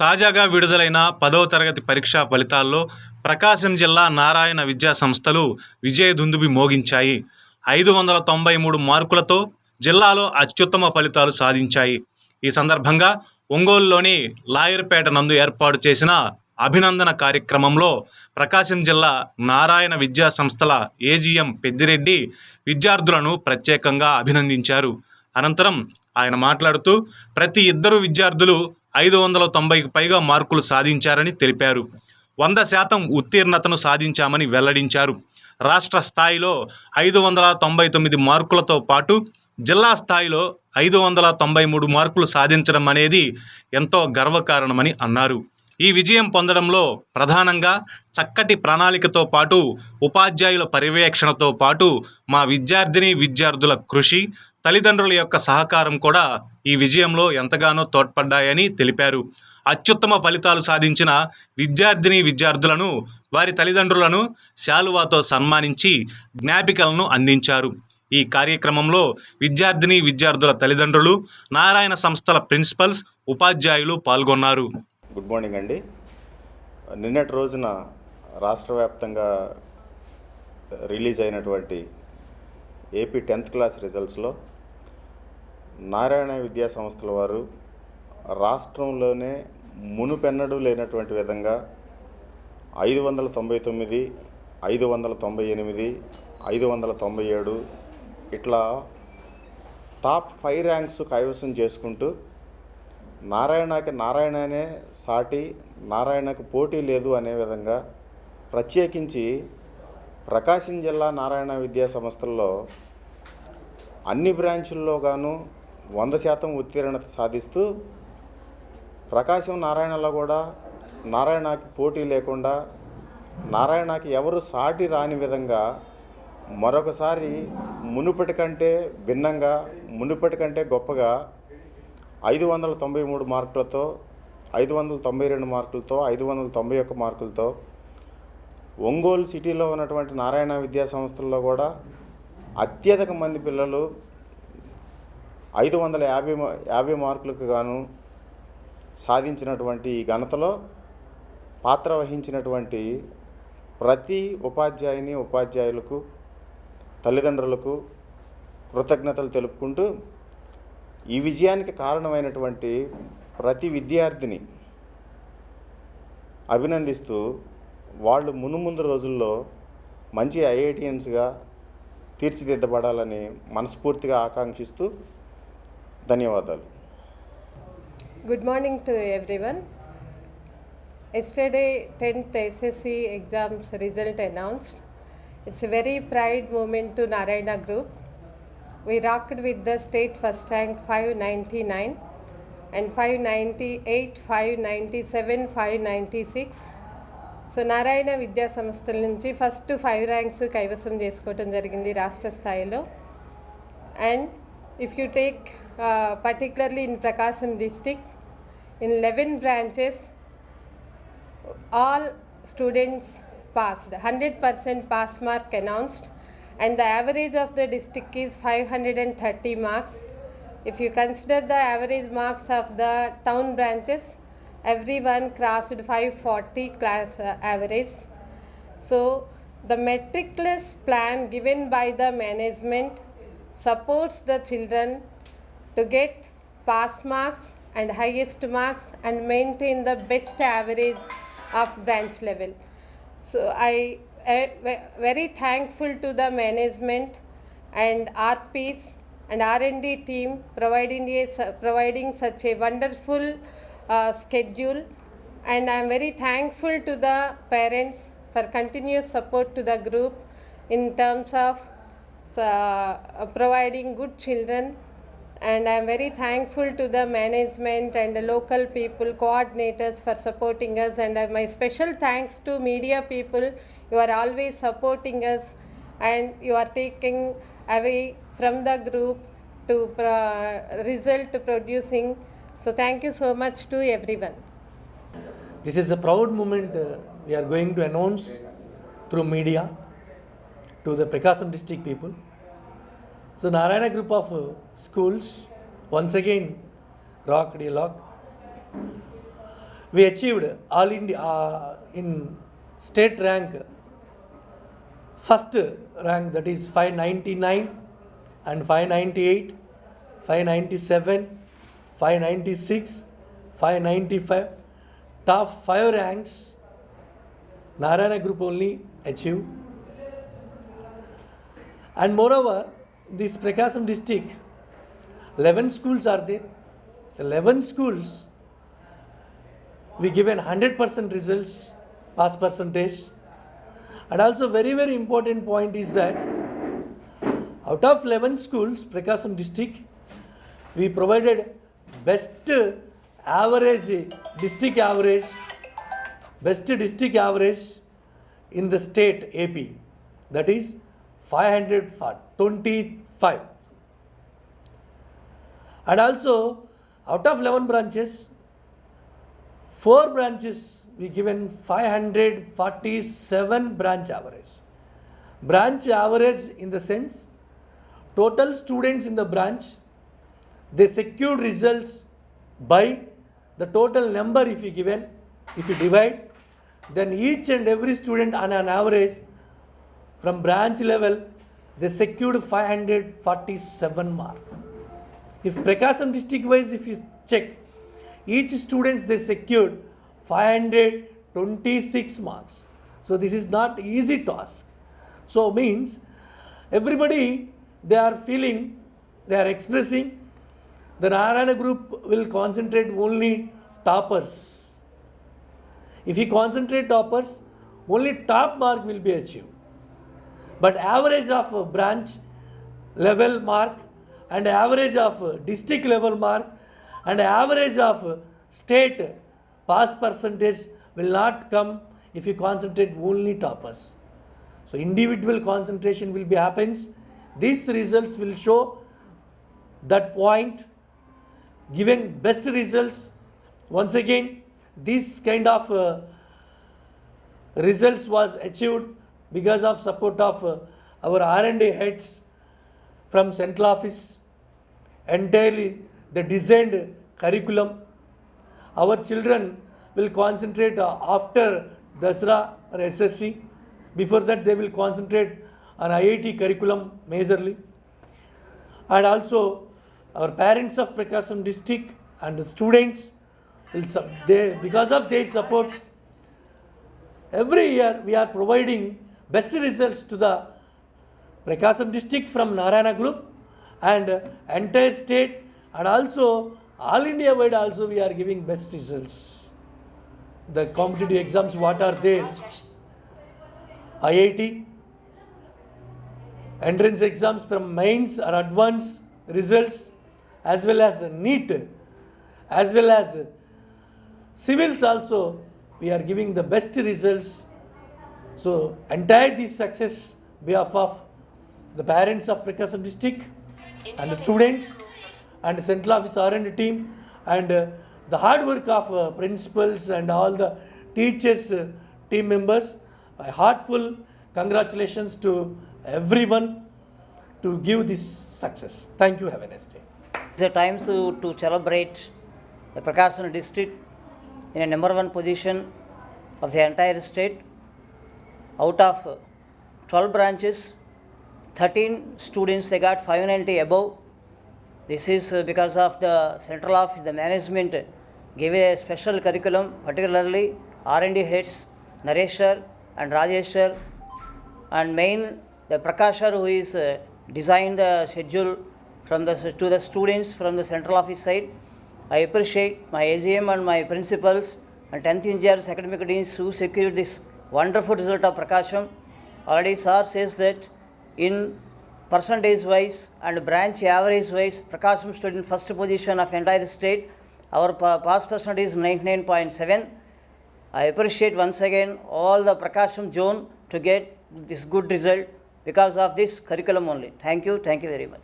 తాజాగా విడుదలైన పదవ తరగతి పరీక్షా ఫలితాల్లో ప్రకాశం జిల్లా నారాయణ విద్యా సంస్థలు విజయదుందుబి మోగించాయి. ఐదు వందల తొంభై మూడు మార్కులతో జిల్లాలో అత్యుత్తమ ఫలితాలు సాధించాయి. ఈ సందర్భంగా ఒంగోలులోని లాయర్పేట నందు ఏర్పాటు చేసిన అభినందన కార్యక్రమంలో ప్రకాశం జిల్లా నారాయణ విద్యా సంస్థల ఏజీఎం పెద్దిరెడ్డి విద్యార్థులను ప్రత్యేకంగా అభినందించారు. అనంతరం ఆయన మాట్లాడుతూ ప్రతి ఇద్దరు విద్యార్థులు ఐదు వందల తొంభైకి పైగా మార్కులు సాధించారని తెలిపారు. వంద శాతం ఉత్తీర్ణతను సాధించామని వెల్లడించారు. రాష్ట్ర స్థాయిలో ఐదు వందల తొంభై తొమ్మిది మార్కులతో పాటు జిల్లా స్థాయిలో ఐదు వందల తొంభై మూడు మార్కులు సాధించడం అనేది ఎంతో గర్వకారణమని అన్నారు. ఈ విజయం పొందడంలో ప్రధానంగా చక్కటి ప్రణాళికతో పాటు ఉపాధ్యాయుల పర్యవేక్షణతో పాటు మా విద్యార్థిని విద్యార్థుల కృషి తల్లిదండ్రుల యొక్క సహకారం కూడా ఈ విజయంలో ఎంతగానో తోడ్పడ్డాయని తెలిపారు. అత్యుత్తమ ఫలితాలు సాధించిన విద్యార్థిని విద్యార్థులను వారి తల్లిదండ్రులను శాలువాతో సన్మానించి జ్ఞాపికలను అందించారు. ఈ కార్యక్రమంలో విద్యార్థిని విద్యార్థుల తల్లిదండ్రులు నారాయణ సంస్థల ప్రిన్సిపల్స్ ఉపాధ్యాయులు పాల్గొన్నారు. గుడ్ మార్నింగ్ అండి. నిన్నటి రోజున రాష్ట్ర వ్యాప్తంగా రిలీజ్ అయినటువంటి ఏపీ టెన్త్ క్లాస్ రిజల్ట్స్లో నారాయణ విద్యా సంస్థల వారు రాష్ట్రంలోనే మునుపెన్నడూ లేనటువంటి విధంగా ఐదు వందల తొంభై తొమ్మిది ఐదు వందల తొంభై ఎనిమిది ఐదు వందల తొంభై ఏడు ఇట్లా టాప్ ఫైవ్ ర్యాంక్స్ కైవసం చేసుకుంటూ నారాయణకి నారాయణనే సాటి నారాయణకు పోటీ లేదు అనే విధంగా ప్రత్యేకించి ప్రకాశం జిల్లా నారాయణ విద్యా సంస్థల్లో అన్ని బ్రాంచుల్లో గాను వంద శాతం ఉత్తీర్ణత సాధిస్తూ ప్రకాశం నారాయణలో కూడా నారాయణకి పోటీ లేకుండా నారాయణకి ఎవరు సాటి రాని విధంగా మరొకసారి మునుపటి కంటే భిన్నంగా మునుపటి కంటే గొప్పగా ఐదు వందల తొంభై మూడు మార్కులతో ఐదు వందల తొంభై రెండు మార్కులతో ఐదు వందల తొంభై ఒక్క మార్కులతో ఒంగోలు సిటీలో ఉన్నటువంటి నారాయణ విద్యా సంస్థల్లో కూడా అత్యధిక మంది పిల్లలు ఐదు వందల యాభై యాభై మార్కులకు గాను సాధించినటువంటి ఈ ఘనతలో పాత్ర వహించినటువంటి ప్రతి ఉపాధ్యాయుని ఉపాధ్యాయులకు తల్లిదండ్రులకు కృతజ్ఞతలు తెలుపుకుంటూ ఈ విజయానికి కారణమైనటువంటి ప్రతి విద్యార్థిని అభినందిస్తూ వాళ్ళు మునుముందు రోజుల్లో మంచి ఐఐటిఎన్స్గా తీర్చిదిద్దబడాలని మనస్ఫూర్తిగా ఆకాంక్షిస్తూ ధన్యవాదాలు. Good morning to everyone yesterday tenth SSC exams result announced it's a very pride moment to Narayana group we rocked with the state first rank 599 and 598, 597, 596. So Narayana విద్యా సంస్థల నుంచి ఫస్ట్ ఫైవ్ ర్యాంక్స్ కైవసం చేసుకోవటం జరిగింది రాష్ట్ర స్థాయిలో. And if you take particularly in Prakasam district in eleven branches all students passed hundred percent pass mark announced and the average of the district is 530 marks if you consider the average marks of the town branches everyone crossed 540 class uh, average so, the meticulous plan given by the management supports the children to get pass marks and highest marks and maintain the best average of branch level. So, I very thankful to the management and RPs and R&D team providing a, providing such a wonderful uh, schedule. And I am very thankful to the parents for continuous support to the group in terms of uh, providing good children and I am very thankful to the management and the local people coordinators for supporting us. And uh, my special thanks to media people. You are always supporting us. And you are taking away from the group to pro- result producing. So thank you so much to everyone. This is a proud moment uh, we are going to announce through media to the Prakasam district people. So, Narayana group of uh, schools once again rock a lot. we achieved all India uh, in state rank first rank that is 599 and 598 597 596 595 top 5 ranks narayana group only achieved and moreover this prakasam district 11 schools are there. 11 schools we given 100% results pass percentage. And also very very important point is that out of 11 schools prakasam district we provided best average district average best district average in the state ap that is 525 and also out of 11 branches four branches we given 547 branch average. Branch average in the sense total students in the branch they secured results by the total number if you given if you divide then each and every student on an average from branch level they secured 547 mark if Prakasam district wise, if you check, each students they secured 526 marks. So this is not easy task. So means everybody they are feeling, they are expressing. The Narayana group will concentrate only toppers. If you concentrate toppers, only top mark will be achieved but average of branch level mark and average of district level mark and average of state pass percentage will not come if you concentrate only toppers. So individual concentration will be happens. These results will show that point giving best results. Once again this kind of uh, results was achieved because of support of uh, our R&D heads from central office entirely the designed curriculum. Our children will concentrate after Dasra or SSC before that they will concentrate on IIT curriculum majorly. And also our parents of Prakasam district and the students will sub- they because of their support every year we are providing best results to the Prakasam district from Narayana group and entire state and also all India wide also we are giving best results. The competitive exams what are there? IIT, entrance exams from mains or advanced results as well as NEET as well as civils also we are giving the best results so entire this success behalf of the parents of Prakasam district and the students and the central office R&D team and uh, the hard work of uh, principals and all the teachers uh, team members. A heartful congratulations to everyone to give this success. Thank you. Have a nice day. It's a time to, to celebrate the Prakasam district in a number one position of the entire state. Out of uh, 12 branches, 13 students they got 590 above. This is uh, because of the central office, the management gave a special curriculum, particularly R&D heads, Nareshwar and Rajeshwar and main the Prakashar who is uh, designed the schedule from the to the students from the central office side. I appreciate my AGM and my principals and 10th engineers academic deans who secured this wonderful result of Prakasham. Already sir says that in percentage wise and branch average wise, Prakasham stood in first position of entire state. Our pass percentage is 99.7. I appreciate once again all the Prakasham zone to get this good result because of this curriculum only. Thank you, thank you very much.